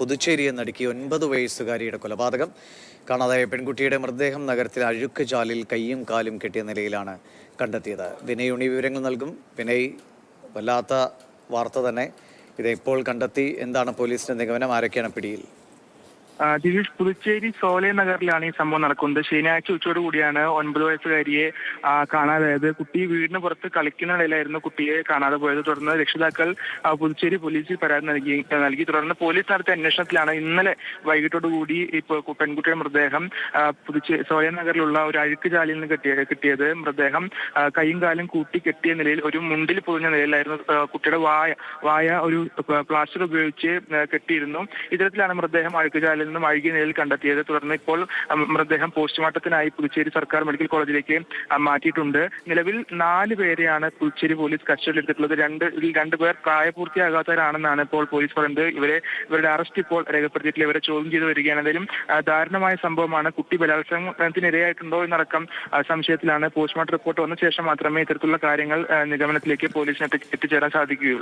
പുതുച്ചേരിയെ നടുക്കി ഒൻപത് വയസ്സുകാരിയുടെ കൊലപാതകം. കാണാതായ പെൺകുട്ടിയുടെ മൃതദേഹം നഗരത്തിലെ അഴുക്ക് ചാലിൽ കൈയും കാലും കെട്ടിയ നിലയിലാണ് കണ്ടെത്തിയത്. വിനയ് ഉണി വിവരങ്ങൾ നൽകും. വിനയ് വല്ലാത്ത വാർത്ത തന്നെ. ഇതെപ്പോൾ കണ്ടെത്തി? എന്താണ് പോലീസിന്റെ നിഗമനം? ആരൊക്കെയാണ് പിടിയിൽ? ദിലീഷ് പുതുച്ചേരി സോലെ നഗറിലാണ് ഈ സംഭവം നടക്കുന്നത്. ശനിയാഴ്ച ഉച്ചയോട് കൂടിയാണ് ഒൻപത് വയസ്സുകാരിയെ കാണാതായത്. കുട്ടി വീടിന് പുറത്ത് കളിക്കുന്നിടയിലായിരുന്നു കുട്ടിയെ കാണാതെ പോയത്. തുടർന്ന് രക്ഷിതാക്കൾ പുതുച്ചേരി പോലീസിൽ പരാതി നൽകി നൽകി. തുടർന്ന് പോലീസ് നടത്തിയ അന്വേഷണത്തിലാണ് ഇന്നലെ വൈകിട്ടോടു കൂടി ഇപ്പോൾ പെൺകുട്ടിയുടെ മൃതദേഹം പുതുച്ചേരി സോലെ നഗറിലുള്ള ഒരു അഴുക്ക് ജാലിയിൽ നിന്ന് കെട്ടിയ കിട്ടിയത്. മൃതദേഹം കൈയും കാലും കൂട്ടി കെട്ടിയ നിലയിൽ ഒരു മുണ്ടിൽ പൊതിഞ്ഞ നിലയിലായിരുന്നു കുട്ടിയുടെ വായ വായ ഒരു പ്ലാസ്റ്റർ ഉപയോഗിച്ച് കെട്ടിയിരുന്നു. ഇത്തരത്തിലാണ് മൃതദേഹം അഴുക്കുചാലിൽ നിന്നും അഴുകിയ നിലയിൽ കണ്ടെത്തിയത് തുടർന്ന് ഇപ്പോൾ മൃതദേഹം പോസ്റ്റ്മോർട്ടത്തിനായി പുതുച്ചേരി സർക്കാർ മെഡിക്കൽ കോളേജിലേക്ക് മാറ്റിയിട്ടുണ്ട്. നിലവിൽ നാല് പേരെയാണ് പുതുച്ചേരി പോലീസ് കസ്റ്റഡിയിൽ കസ്റ്റഡിയിലെടുത്തിട്ടുള്ളത് രണ്ട് ഇതിൽ രണ്ടുപേർ പ്രായപൂർത്തിയാകാത്തവരാണെന്നാണ് ഇപ്പോൾ പോലീസ് പറയുന്നത്. ഇവരെ ഇവരുടെ അറസ്റ്റ് ഇപ്പോൾ രേഖപ്പെടുത്തിയിട്ടില്ല. ഇവരെ ചോദ്യം ചെയ്ത് വരികയാണ്. എന്തായാലും ദാരുണമായ സംഭവമാണ്. കുട്ടി ബലാത്സംഗത്തിനിരയായിട്ടുണ്ടോ എന്നടക്കം സംശയത്തിലാണ്. പോസ്റ്റ്മോർട്ടം റിപ്പോർട്ട് വന്ന ശേഷം മാത്രമേ ഇത്തരത്തിലുള്ള കാര്യങ്ങൾ നിഗമനത്തിലേക്ക് പോലീസിന് എത്തിച്ചേരാൻ സാധിക്കുകയുള്ളൂ.